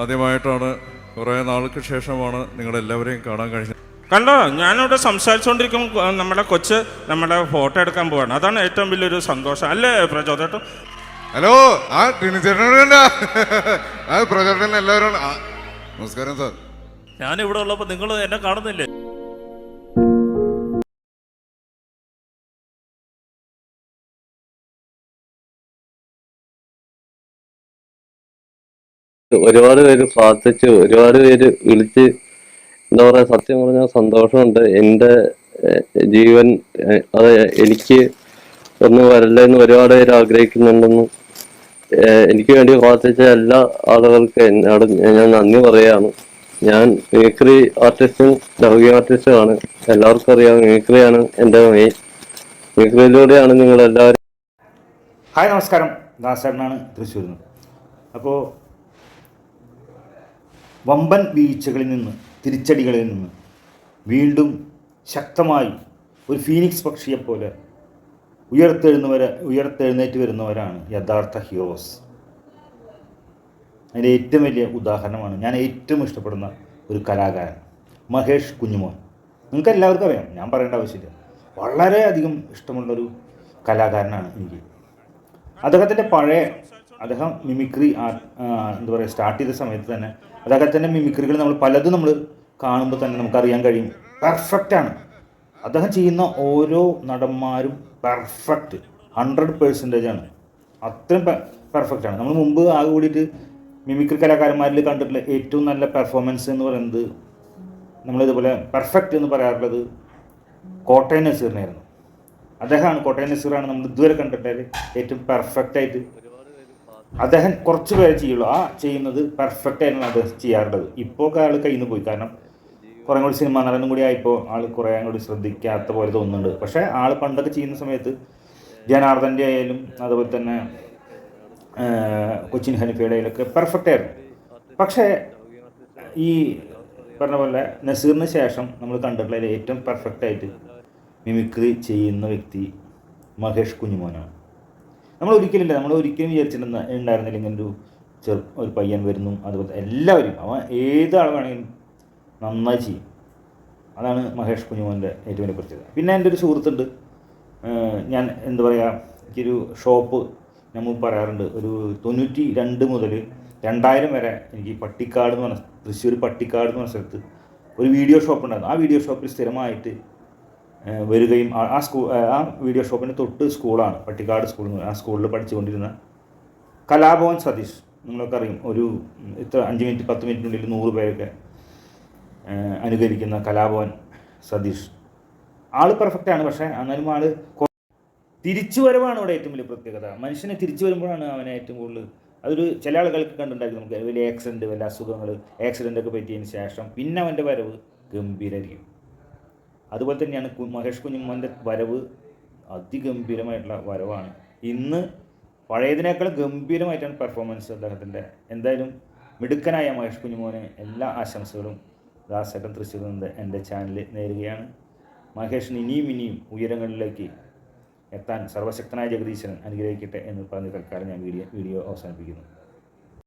ആദ്യമായിട്ടാണ് കുറേ നാൾക്ക് ശേഷമാണ് നിങ്ങളെല്ലാവരെയും കാണാൻ കഴിഞ്ഞത്. കണ്ടോ? ഞാനിവിടെ സംസാരിച്ചുകൊണ്ടിരിക്കും നമ്മുടെ കൊച്ച് നമ്മുടെ ഫോട്ടോ എടുക്കാൻ പോവാണ്. അതാണ് ഏറ്റവും വലിയൊരു സന്തോഷം. അല്ലേ പ്രചോദേട്ടോ ഹലോ ആ ടിനിച്ചേട്ടനുണ്ട് ആ പ്രചോദനം എല്ലാവരും നമസ്കാരം സാർ. ഞാൻ ഇവിടെ ഉള്ളപ്പോൾ നിങ്ങൾ എന്നെ കാണുന്നില്ലേ? ഒരുപാട് പേര് പ്രാർത്ഥിച്ചു ഒരുപാട് പേര് വിളിച്ച് എന്താ പറയാ സത്യം പറഞ്ഞാൽ സന്തോഷമുണ്ട്. എന്റെ ജീവൻ അത് എനിക്ക് ഒന്നും വരല്ലെന്ന് ഒരുപാട് പേര് ആഗ്രഹിക്കുന്നുണ്ടെന്നും എനിക്ക് വേണ്ടി പ്രാർത്ഥിച്ച എല്ലാ ആളുകൾക്കും എന്നോട് ഞാൻ നന്ദി പറയാണ് ഞാൻ മിമിക്രി ആർട്ടിസ്റ്റും ലൗകിക ആർട്ടിസ്റ്റുമാണ് എല്ലാവർക്കും അറിയാം മിമിക്രിയാണ് എന്റെ മെയിൻ മിമിക്രിയിലൂടെയാണ് നിങ്ങൾ എല്ലാവരും ഹായ് നമസ്കാരം. ദാസേട്ടനാണ് തൃശ്ശൂരിൽ നിന്ന്. അപ്പോൾ വമ്പൻ വീഴ്ചകളിൽ നിന്ന് തിരിച്ചടികളിൽ നിന്ന് വീണ്ടും ശക്തമായി ഒരു ഫീനിക്സ് പക്ഷിയെപ്പോലെ ഉയർത്തെഴുന്നവരെ ഉയർത്തെഴുന്നേറ്റ് വരുന്നവരാണ് യഥാർത്ഥ ഹീറോസ്. അതിന്റെ ഏറ്റവും വലിയ ഉദാഹരണമാണ് ഞാൻ ഏറ്റവും ഇഷ്ടപ്പെടുന്ന ഒരു കലാകാരൻ മഹേഷ് കുഞ്ഞുമോൻ. നിങ്ങൾക്ക് എല്ലാവർക്കും അറിയാം ഞാൻ പറയേണ്ട ആവശ്യമില്ല. വളരെയധികം ഇഷ്ടമുള്ളൊരു കലാകാരനാണ് എനിക്ക്. അദ്ദേഹത്തിന്റെ പഴയ അദ്ദേഹം മിമിക്രി എന്താ പറയുക സ്റ്റാർട്ട് ചെയ്ത സമയത്ത് തന്നെ അദ്ദേഹത്തിന്റെ മിമിക്രികൾ നമ്മൾ പലതും നമ്മൾ കാണുമ്പോൾ തന്നെ നമുക്കറിയാൻ കഴിയും. പെർഫെക്റ്റ് ആണ്. അദ്ദേഹം ചെയ്യുന്ന ഓരോ നടന്മാരും പെർഫെക്റ്റ് ഹൺഡ്രഡ് പേഴ്സന്റേജ് ആണ്. അത്രയും പെർഫെക്റ്റ് ആണ്. നമ്മൾ മുമ്പ് ആകെ കൂടിയിട്ട് മിമിക്രി കലാകാരന്മാരിൽ കണ്ടിട്ടുള്ള ഏറ്റവും നല്ല പെർഫോമൻസ് എന്ന് പറയുന്നത് നമ്മളിതുപോലെ പെർഫെക്റ്റ് എന്ന് പറയാറുള്ളത് കോട്ടയം നസീറിനായിരുന്നു. അദ്ദേഹമാണ് കോട്ടയം നസീറാണ് നമ്മൾ ഇതുവരെ കണ്ടിട്ടുണ്ടായത് ഏറ്റവും പെർഫെക്റ്റ് ആയിട്ട് അദ്ദേഹം കുറച്ച് പേരെ ചെയ്യുള്ളൂ. ആ ചെയ്യുന്നത് പെർഫെക്റ്റ് ആയിരുന്നു അദ്ദേഹം ചെയ്യാറുള്ളത്. ഇപ്പോൾ ആൾ കയ്യിൽ നിന്ന് പോയി. കാരണം കുറേ കൂടി സിനിമ നടനും കൂടി ആയപ്പോൾ ആൾ കുറേ കൂടി ശ്രദ്ധിക്കാത്ത പോലെ തോന്നുന്നുണ്ട്. പക്ഷേ ആൾ പണ്ടൊക്കെ ചെയ്യുന്ന സമയത്ത് ജനാർദ്ദന്റെ ആയാലും അതുപോലെ തന്നെ കൊച്ചിൻ ഹനിഫയുടെ ആയാലൊക്കെ പെർഫെക്റ്റ് ആയിരുന്നു. പക്ഷേ ഈ പറഞ്ഞ പോലെ നസീറിന് ശേഷം നമ്മൾ കണ്ടിട്ടുള്ള ഏറ്റവും പെർഫെക്റ്റ് ആയിട്ട് മിമിക്രി ചെയ്യുന്ന വ്യക്തി മഹേഷ് കുഞ്ഞുമോനാണ്. നമ്മൾ ഒരിക്കലില്ല നമ്മൾ ഒരിക്കലും വിചാരിച്ചിട്ടുണ്ട് ഉണ്ടായിരുന്നില്ല. ഇങ്ങനെ ഒരു ചെറു ഒരു പയ്യൻ വരുന്നു. അതുപോലെ എല്ലാവരും അവൻ ഏത് ആൾ വേണമെങ്കിലും നന്നായി ചെയ്യും. അതാണ് മഹേഷ് കുഞ്ഞുമോന്റെ ഏറ്റവും വലിയ പ്രത്യേകത. പിന്നെ എന്റെ ഒരു സുഹൃത്തുണ്ട്. ഞാൻ എന്താ പറയുക എനിക്കൊരു ഷോപ്പ് നമ്മൾ പറയാറുണ്ട്. ഒരു തൊണ്ണൂറ്റി രണ്ട് മുതൽ രണ്ടായിരം വരെ എനിക്ക് പട്ടിക്കാട് എന്ന് പറഞ്ഞ തൃശ്ശൂർ പട്ടിക്കാട് എന്ന് പറഞ്ഞ സ്ഥലത്ത് ഒരു വീഡിയോ ഷോപ്പ് ഉണ്ടായിരുന്നു. ആ വീഡിയോ ഷോപ്പിൽ സ്ഥിരമായിട്ട് വരികയും ആ- സ്കൂൾ ആ വീഡിയോ ഷോപ്പിന്റെ തൊട്ട് സ്കൂളാണ് പട്ടിക്കാട് സ്കൂൾ ആ സ്കൂളിൽ പഠിച്ചുകൊണ്ടിരുന്ന കലാഭവൻ സതീഷ്. നിങ്ങളൊക്കെ അറിയും ഒരു ഇത്ര അഞ്ച് മിനിറ്റ് പത്ത് മിനിറ്റിനുള്ളിൽ നൂറ് പേരൊക്കെ അനുകരിക്കുന്ന കലാഭവൻ സതീഷ്. ആൾ പെർഫെക്റ്റാണ് പക്ഷേ എന്നാലും ആൾ തിരിച്ചു വരവാണ് ഇവിടെ ഏറ്റവും വലിയ പ്രത്യേകത. മനുഷ്യനെ തിരിച്ചു വരുമ്പോഴാണ് അവനെ ഏറ്റവും കൂടുതൽ അതൊരു ചില ആളുകൾക്ക് കണ്ടിട്ടുണ്ടായിരിക്കും നമുക്ക്. വലിയ ആക്സിഡന്റ് വല്ല അസുഖങ്ങൾ ആക്സിഡന്റ് ഒക്കെ പറ്റിയതിന് ശേഷം പിന്നെ അവന്റെ വരവ് ഗംഭീരമായിരിക്കും അതുപോലെ തന്നെയാണ് മഹേഷ് കുഞ്ഞുമ്മന്റെ വരവ് അതിഗംഭീരമായിട്ടുള്ള വരവാണ്. ഇന്ന് പഴയതിനേക്കാൾ ഗംഭീരമായിട്ടാണ് പെർഫോമൻസ് അദ്ദേഹത്തിന്റെ. എന്തായാലും മിടുക്കനായ മഹേഷ് കുഞ്ഞുമോനെ എല്ലാ ആശംസകളും ദാസേട്ടൻ തൃശ്ശൂർ നിന്ന് എന്റെ ചാനൽ നേരുകയാണ്. മഹേഷിന് ഇനിയും ഇനിയും ഉയരങ്ങളിലേക്ക് എത്താൻ സർവശക്തനായ ജഗദീശൻ അനുഗ്രഹിക്കട്ടെ എന്ന് പറഞ്ഞ് തൽക്കാലം ഞാൻ വീഡിയോ വീഡിയോ അവസാനിപ്പിക്കുന്നു.